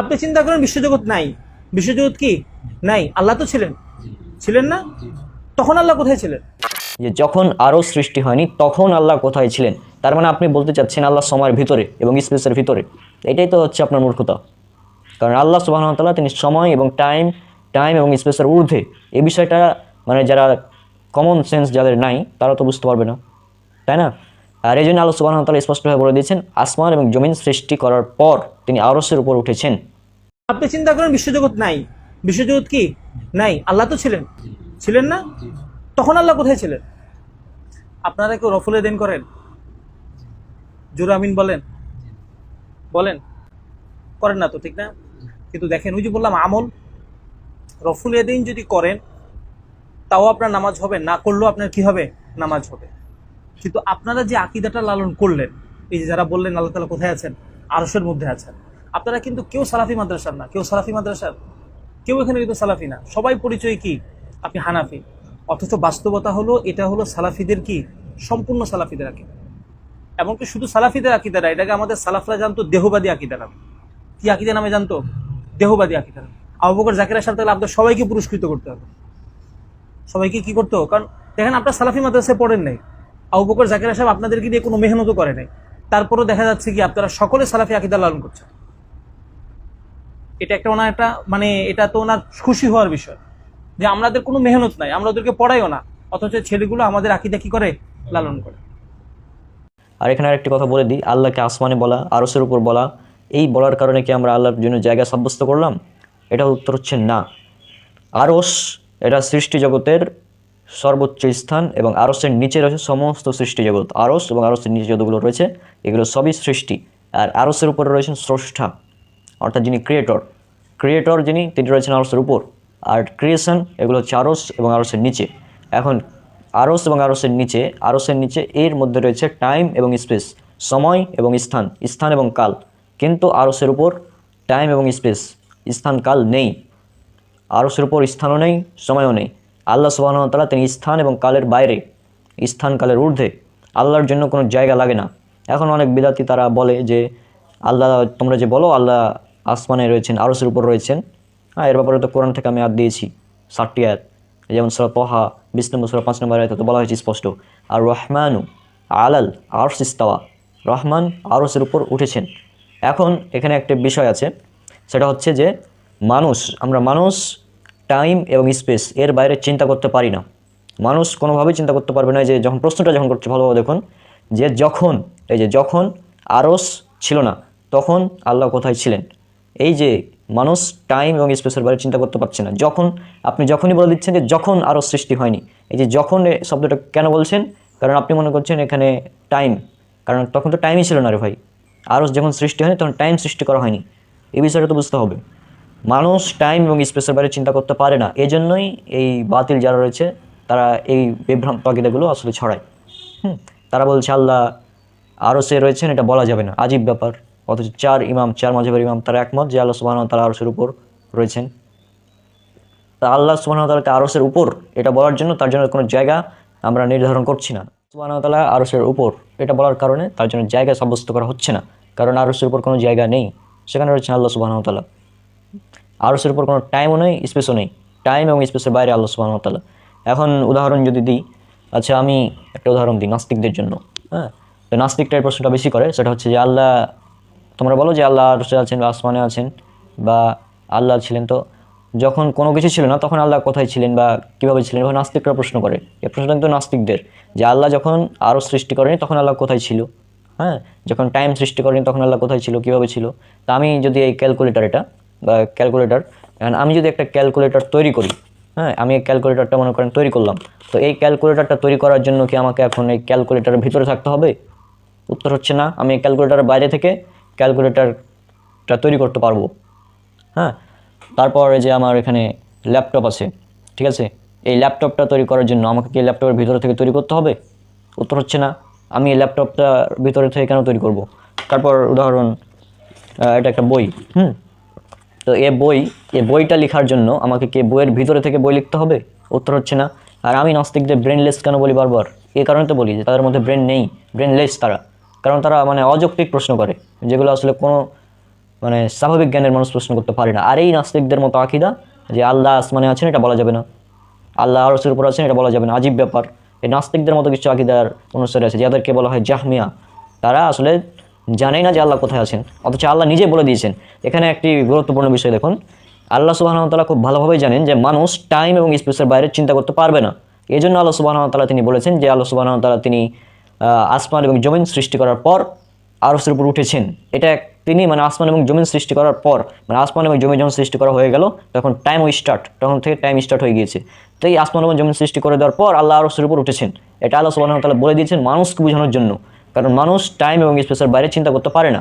আপনি চিন্তা করেন বিশ্বজগৎ নাই। বিশ্বজগৎ কি? নাই। আল্লাহ তো ছিলেন। ছিলেন না? তখন আল্লাহ কোথায় ছিলেন? যে যখন আরও সৃষ্টি হয়নি, তখন আল্লাহ কোথায় ছিলেন? তার মানে আপনি বলতে চাচ্ছেন আল্লাহ সময়ের ভিতরে এবং স্পেসের ভিতরে। এটাই তো হচ্ছে আপনার মূর্খতা। কারণ আল্লাহ সুবাহতাল্লাহ তিনি সময় এবং টাইম টাইম এবং স্পেসের ঊর্ধ্বে। এই বিষয়টা মানে যারা কমন সেন্স যাদের নাই, তারা তো বুঝতে পারবে না। তাই না? আর এই জন্য আল্লাহ সুবাহতাল্লাহ স্পষ্টভাবে বলে দিয়েছেন, আসমান এবং জমিন সৃষ্টি করার পর তিনি আরসের উপর উঠেছেন। আপনি চিন্তা করেন বিশ্বজগৎ নাই। বিশ্বজগৎ কি? নাই। আল্লাহ তো ছিলেন। ছিলেন না? তখন আল্লাহ কোথায় ছিলেন? আপনারা কেউ রফুলে দেন করেন? জোর আমিন বলেন? বলেন? করেন না তো ঠিক না? কিন্তু দেখেন ওই যে বললাম আমল। রফুল এদিন যদি করেন তাও আপনার নামাজ হবে। না করলেও আপনার কি হবে? নামাজ হবে। কিন্তু আপনারা যে আকিদাটা লালন করলেন এই যে যারা বললেন আল্লাহ তালা কোথায় আছেন? আরসের মধ্যে আছেন। আপনারা কিন্তু কেউ সালাফি মাদ্রাসার না। কেউ সালাফি মাদ্রাসার? কেউ এখানে কিন্তু সালাফি না। সবাই পরিচয় কি? আপনি হানাফি। অথচ বাস্তবতা হলো, এটা হলো সালাফিদের কি? সম্পূর্ণ সালাফিদের আকিদা। এমনকি শুধু সালাফিদের আকিদা এটাকে আমাদের সালাফরা জানতো, দেহবাদী আকিদা কি আকিদা নামে জানতো? দেহবাদী আকিদা নামে। আবু বকর, জাকির সাহেব তাহলে আপনার সবাইকে পুরস্কৃত করতে হবে। সবাইকে কি করতে হবে? কারণ দেখেন, আপনার সালাফি মাদ্রাসায় পড়েন নাই। আবু বকর, জাকির সাহেব আপনাদেরকে দিয়ে কোনো মেহনতও করে নাই। তারপরও দেখা যাচ্ছে কি, আপনারা সকলে সালাফি আকিদা লালন করছেন। এটা একটা ওনার একটা মানে এটা তো ওনার খুশি হওয়ার বিষয়। যে আমাদের কোনো মেহনত নাই, আমরা ওদেরকে পড়াইও না, অথচ ছেলেগুলো আমাদের আকিদা কি করে, লালন করে। আর এখানে আরেকটি কথা বলে দিই, আল্লাহকে আসমানে বলা আরসের উপর বলা, এই বলার কারণে কি আমরা আল্লাহর জন্য জায়গা সাব্যস্ত করলাম? এটা উত্তর হচ্ছে না। আরস এটা সৃষ্টি জগতের সর্বোচ্চ স্থান এবং আরসের নিচে রয়েছে সমস্ত সৃষ্টি জগৎ। আরস এবং আরসের নিচে যতগুলো রয়েছে, এগুলো সবই সৃষ্টি। আর আরসের উপরে রয়েছেন স্রষ্টা। অর্থাৎ যিনি ক্রিয়েটর ক্রিয়েটর যিনি, তিনি রয়েছেন আরসের উপর। আর ক্রিয়েশন এগুলো হচ্ছে আরস এবং আরসের নিচে। এখন আরস এবং আরসের নিচে আরসের নিচে এর মধ্যে রয়েছে টাইম এবং স্পেস সময় এবং স্থান স্থান এবং কাল। কিন্তু আরসের উপর টাইম এবং স্পেস স্থান, কাল নেই। আরসের উপর স্থানও নেই, সময়ও নেই। আল্লাহ সুবাহতালা তিনি স্থান এবং কালের বাইরে, স্থান, কালের ঊর্ধ্বে। আল্লাহর জন্য কোনো জায়গা লাগে না। এখন অনেক বিদাতি তারা বলে যে, আল্লাহ, তোমরা যে বলো, আল্লাহ আসমানে রয়েছেন আরসের উপর রয়েছেন। হ্যাঁ এর ব্যাপারে তো কোরআন থেকে আমি আয়াত দিয়েছি, ষাটটি আয়াত। যেমন সুরা তহা, বিশ নম্বর সুরা, পাঁচ নম্বর আয়াতে তো বলা হয়েছে স্পষ্ট। আর রহমানু আলাল আরস ইস্তাওয়া, রহমান আরসের উপর উঠেছেন। এখন এখানে একটা বিষয় আছে, সেটা হচ্ছে যে মানুষ, আমরা মানুষ, টাইম এবং স্পেস, এর বাইরে চিন্তা করতে পারি না। মানুষ কোনোভাবেই চিন্তা করতে পারবে না যে যখন প্রশ্নটা যখন করছে, ভালোভাবে দেখুন, যে যখন, এই যে যখন আরস ছিল না, তখন আল্লাহ কোথায় ছিলেন? এই যে মানুষ টাইম এবং স্পেসের বাইরে চিন্তা করতে পারছে না, যখন, আপনি যখনই বলে দিচ্ছেন যে যখন আরও সৃষ্টি হয়নি, এই যে যখন শব্দটা কেন বলছেন? কারণ আপনি মনে করছেন এখানে টাইম কারণ তখন তো টাইমই ছিল না রে ভাই। আরও যখন সৃষ্টি হয়নি, তখন টাইম সৃষ্টি করা হয়নি। এই বিষয়টা তো বুঝতে হবে। মানুষ টাইম এবং স্পেসের বাইরে চিন্তা করতে পারে না, এজন্যই এই বাতিল যারা রয়েছে, তারা এই বিভ্রান্ত আকিদাগুলো আসলে ছড়ায়। হুম, তারা বলছে, আল্লাহ আরও সে রয়েছেন, এটা বলা যাবে না। আজীব ব্যাপার। অথচ চার ইমাম, চার মাঝেবের ইমাম তারা একমত যে আল্লাহ সুবাহ তারা আরসের উপর রয়েছেন। তা আল্লাহ সুবাহ তালাকে আরসের উপর এটা বলার জন্য তার জন্য কোনো জায়গা আমরা নির্ধারণ করছি না। সুবাহ তালা আরসের উপর এটা বলার কারণে তার জন্য জায়গা সাব্যস্ত করা হচ্ছে না। কারণ আরসের উপর কোনো জায়গা নেই। সেখানে রয়েছেন আল্লাহ সুবাহ তালা আরসের উপর কোনো টাইমও নেই স্পেসও নেই। টাইম এবং স্পেসের বাইরে আল্লাহ সুবাহ তালা এখন উদাহরণ যদি দিই আচ্ছা আমি একটা উদাহরণ দিই নাস্তিকদের জন্য। হ্যাঁ? তো নাস্তিকটার প্রশ্নটা বেশি করে, সেটা হচ্ছে যে আল্লাহ তোমরা বলো যে আল্লাহ আরসে আছেন বা আসমানে আছেন বা আল্লাহ ছিলেন, তো যখন কোনো কিছু ছিল না, তখন আল্লাহ কোথায় ছিলেন বা কীভাবে ছিলেন? এবার নাস্তিকরা প্রশ্ন করে। এ প্রশ্নটা কিন্তু নাস্তিকদের, যে আল্লাহ যখন আরও সৃষ্টি করেনি, তখন আল্লাহ কোথায় ছিল? হ্যাঁ? যখন টাইম সৃষ্টি করেনি, তখন আল্লাহ কোথায় ছিল? কীভাবে ছিল? তা আমি যদি এই ক্যালকুলেটার এটা, বা ক্যালকুলেটার এখন আমি যদি একটা ক্যালকুলেটর তৈরি করি হ্যাঁ? আমি এই ক্যালকুলেটরটা মনে করেন তৈরি করলাম, তো এই ক্যালকুলেটরটা তৈরি করার জন্য কি আমাকে এখন এই ক্যালকুলেটারের ভিতরে থাকতে হবে? উত্তর হচ্ছে না। আমি এই ক্যালকুলেটারের বাইরে থেকে ক্যালকুলেটারটা তৈরি করতে পারব। হ্যাঁ? তারপরে যে আমার এখানে ল্যাপটপ আছে, ঠিক আছে? এই ল্যাপটপটা তৈরি করার জন্য আমাকে কি ল্যাপটপের ভিতরে থেকে তৈরি করতে হবে? উত্তর হচ্ছে না। আমি এই ল্যাপটপটা ভিতরে থেকে কেন তৈরি করব? তারপর উদাহরণ এটা একটা বই, হুম? তো এ বই, এ বইটা লেখার জন্য আমাকে কি বইয়ের ভিতরে থেকে বই লিখতে হবে? উত্তর হচ্ছে না। আর আমি নাস্তিকদের ব্রেনলেস কেন বলি বারবার? এই কারণে তো বলি যে তাদের মধ্যে ব্রেন নেই ব্রেনলেস তারা। কারণ তারা মানে অযৌক্তিক প্রশ্ন করে, যেগুলো আসলে কোনো মানে স্বাভাবিক জ্ঞানের মানুষ প্রশ্ন করতে পারে না। আর এই নাস্তিকদের মতো আকিদা যে আল্লাহ আসমানে আছেন, এটা বলা যাবে না। আল্লাহ আরসের উপর আছেন, এটা বলা যাবে না। আজীব ব্যাপার। এই নাস্তিকদের মতো কিছু আকিদার অনুসারে আছে, যাদেরকে বলা হয় জাহমিয়া। তারা আসলে জানেই না যে আল্লাহ কোথায় আছেন, অথচ আল্লাহ নিজে বলে দিয়েছেন। এখানে একটি গুরুত্বপূর্ণ বিষয় দেখুন। আল্লাহ সুবাহতালা খুব ভালোভাবেই জানেন যে মানুষ টাইম এবং স্পেসের বাইরে চিন্তা করতে পারবে না। এই জন্য আল্লাহ সুবাহতালা তিনি বলেছেন যে আল্লাহ সুবাহতালা তিনি আসমান এবং জমিন সৃষ্টি করার পর আরসের উপর উঠেছেন। এটা তিনি মানে আসমান এবং জমিন সৃষ্টি করার পর মানে আসমান এবং জমি যখন সৃষ্টি করা হয়ে গেল, তখন টাইম স্টার্ট তখন থেকে টাইম স্টার্ট হয়ে গিয়েছে। তো এই আসমান এবং জমিন সৃষ্টি করে দেওয়ার পর আল্লাহ আরসের উপর উঠেছেন। এটা আল্লাহ সুবাহ তালা বলে দিয়েছেন মানুষকে বোঝানোর জন্য। কারণ মানুষ টাইম এবং স্পেসের বাইরে চিন্তা করতে পারে না।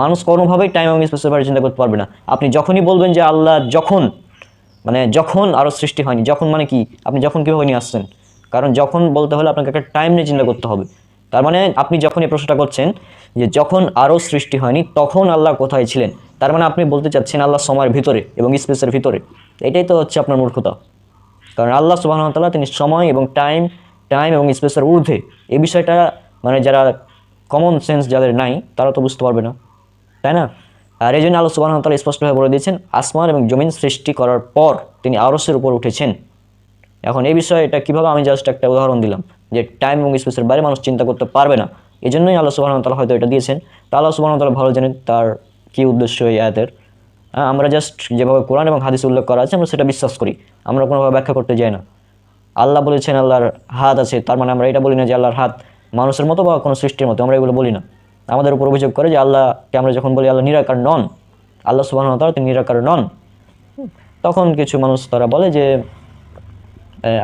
মানুষ কোনোভাবেই টাইম এবং স্পেসের বাইরে চিন্তা করতে পারবে না। আপনি যখনই বলবেন যে আল্লাহ যখন মানে যখন আরও সৃষ্টি হয়নি, যখন মানে কি? আপনি যখন কীভাবে নিয়ে আসছেন? কারণ যখন বলতে হলে আপনাকে একটা টাইম নিয়ে চিন্তা করতে হবে। তার মানে আপনি যখন এই প্রশ্নটা করছেন যে যখন আরও সৃষ্টি হয়নি, তখন আল্লাহ কোথায় ছিলেন? তার মানে আপনি বলতে চাচ্ছেন আল্লাহ সময়ের ভিতরে এবং স্পেসের ভিতরে। এটাই তো হচ্ছে আপনার মূর্খতা। কারণ আল্লাহ সুবাহতাল্লাহ তিনি সময় এবং টাইম টাইম এবং স্পেসের ঊর্ধ্বে। এই বিষয়টা মানে যারা কমন সেন্স যাদের নাই, তারা তো বুঝতে পারবে না। তাই না? আর এই জন্য আল্লাহ সুবাহতাল্লাহ স্পষ্টভাবে বলে দিয়েছেন, আসমান এবং জমিন সৃষ্টি করার পর তিনি আরসের উপর উঠেছেন। এখন এই বিষয়ে এটা কীভাবে আমি জাস্ট একটা উদাহরণ দিলাম, যে টাইম এবং স্পেসের বাইরে মানুষ চিন্তা করতে পারবে না। এই জন্যই আল্লাহ সুবাহতাল্লাহ হয়তো এটা দিয়েছেন। তা আল্লাহ সুবাহতাল্লাহ ভালো জানেন তার কী উদ্দেশ্য এই আয়াতের। আমরা জাস্ট যেভাবে কোরআন এবং হাদিস উল্লেখ করা আছে, আমরা সেটা বিশ্বাস করি। আমরা কোনোভাবে ব্যাখ্যা করতে যাই না। আল্লাহ বলেছেন, আল্লাহর হাত আছে। তার মানে আমরা এটা বলি না যে আল্লাহর হাত মানুষের মতো বা কোনো সৃষ্টির মতো, আমরা এগুলো বলি না। আমাদের উপর অভিযোগ করে যে আল্লাহকে আমরা যখন বলি আল্লাহ নিরাকার নন, আল্লাহ সুবাহ তিনি নিরাকার নন। তখন কিছু মানুষ তারা বলে যে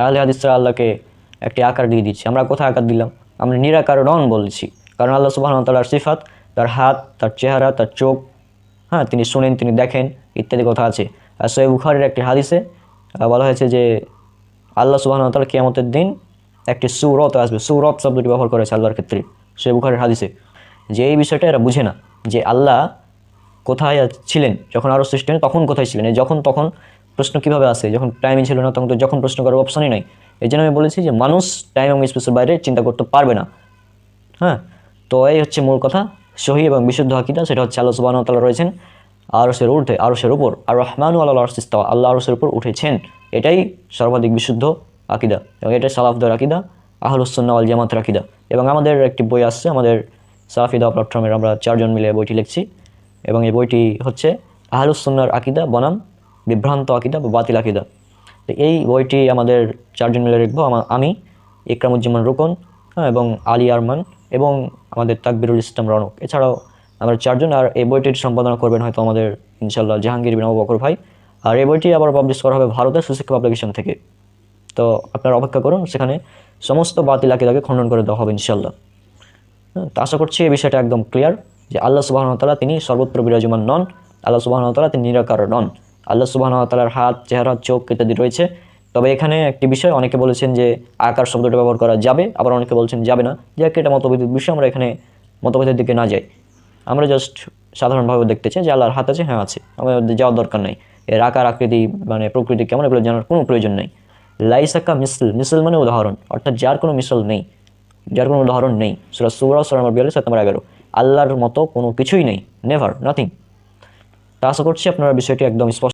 আহলে হাদিসরা আল্লাহকে একটি আকার দিয়ে দিচ্ছি। আমরা কোথায় আকার দিলাম? আমরা নিরাকার নন বলছি। কারণ আল্লাহ সুবাহ তালার সিফাত, তার হাত, তার চেহারা, তার চোখ হ্যাঁ তিনি শুনেন, তিনি দেখেন ইত্যাদি কথা আছে। আর সোহেব বুখারের একটি হাদিসে বলা হয়েছে যে আল্লাহ সুবাহ তালা কিয়ামতের দিন একটি সুরত আসবে। সুরত শব্দটি ব্যবহার করেছে আল্লাহর ক্ষেত্রে সোহেব বুখারের হাদিসে। যে এই বিষয়টা এরা বুঝে না। যে আল্লাহ কোথায় ছিলেন, যখন আরও সৃষ্টি তখন কোথায় ছিলেন? যখন তখন প্রশ্ন কীভাবে আসে? যখন টাইমই ছিল না, তখন তো যখন প্রশ্ন করার অপশনই নাই। এই জন্য আমি বলেছি যে, মানুষ টাইম এবং স্পেসের বাইরে চিন্তা করতে পারবে না। হ্যাঁ? তো এই হচ্ছে মূল কথা। সহি এবং বিশুদ্ধ হাকিদা সেটা হচ্ছে আল্লাহ সুবাহ তালা রয়েছেন আরসের ঊর্ধ্বে আরসের উপর। আর রহমান আল্লাহ আরসিস্তাওয়া আল্লাহ আরসের উপর উঠেছেন। এটাই সর্বাধিক বিশুদ্ধ আকিদা। এবং এটাই সালাফদের আকিদা আহলুসন্না আল জামাতের আকিদা। এবং আমাদের একটি বই আসছে, আমাদের সাফিদা প্ল্যাটফর্মের আমরা চারজন মিলে বইটি লিখছি। এবং এই বইটি হচ্ছে আহলুসন্নার আকিদা বনাম বিভ্রান্ত আকিদা বা বাতিল আকিদা। তো এই বইটি আমাদের চারজন মিলে লিখব। আমি ইকরামুজ্জামান রুকন হ্যাঁ এবং আলী আরমান এবং আমাদের তাকবিরুল ইসলাম রনক। এছাড়াও আমরা চারজন আর এই বইটির সম্পাদনা করবেন হয়তো আমাদের ইনশাল্লাহ জাহাঙ্গীর বিন বকর ভাই। আর এই বইটি আবার পাবলিশ করা হবে ভারতের সুশিক্ষা পাবলিকেশন থেকে। তো আপনারা অপেক্ষা করুন সেখানে সমস্ত বাতিল আকিদাকে খণ্ডন করে দেওয়া হবে ইনশাল্লাহ হ্যাঁ, তো আশা করছি এই বিষয়টা একদম ক্লিয়ার যে আল্লাহ সুবাহতালা তিনি সর্বত্র বিরাজমান নন। আল্লাহ সুবাহতালা তিনি নিরাকার নন। আল্লাহ সুবাহতালার হাত, চেহারা, চোখ ইত্যাদি রয়েছে। তবে এখানে একটি বিষয়, অনেকে বলেছেন যে আকার শব্দটা ব্যবহার করা যাবে, আবার অনেকে বলছেন যাবে না। যে এটা মতভেদের বিষয় আমরা এখানে মতভেদের দিকে না যাই। আমরা জাস্ট সাধারণভাবে দেখতে চাই যে আল্লাহর হাত আছে হ্যাঁ আছে। আমাদের যাওয়ার দরকার নেই। এর আকার, আকৃতি মানে প্রকৃতি কেমন এগুলো জানার কোনো প্রয়োজন নেই। লাইসাকা মিসল মিসল মানে উদাহরণ। অর্থাৎ যার কোনো মিসল নেই। যার কোনো উদাহরণ নেই। সুরা সুরা সুরা বিয়াল্লিশ সাত নম্বর এগারো। আল্লাহর মতো কোনো কিছুই নেই। নেভার নাথিং তা আশা করছি আপনারা বিষয়টি একদম স্পষ্ট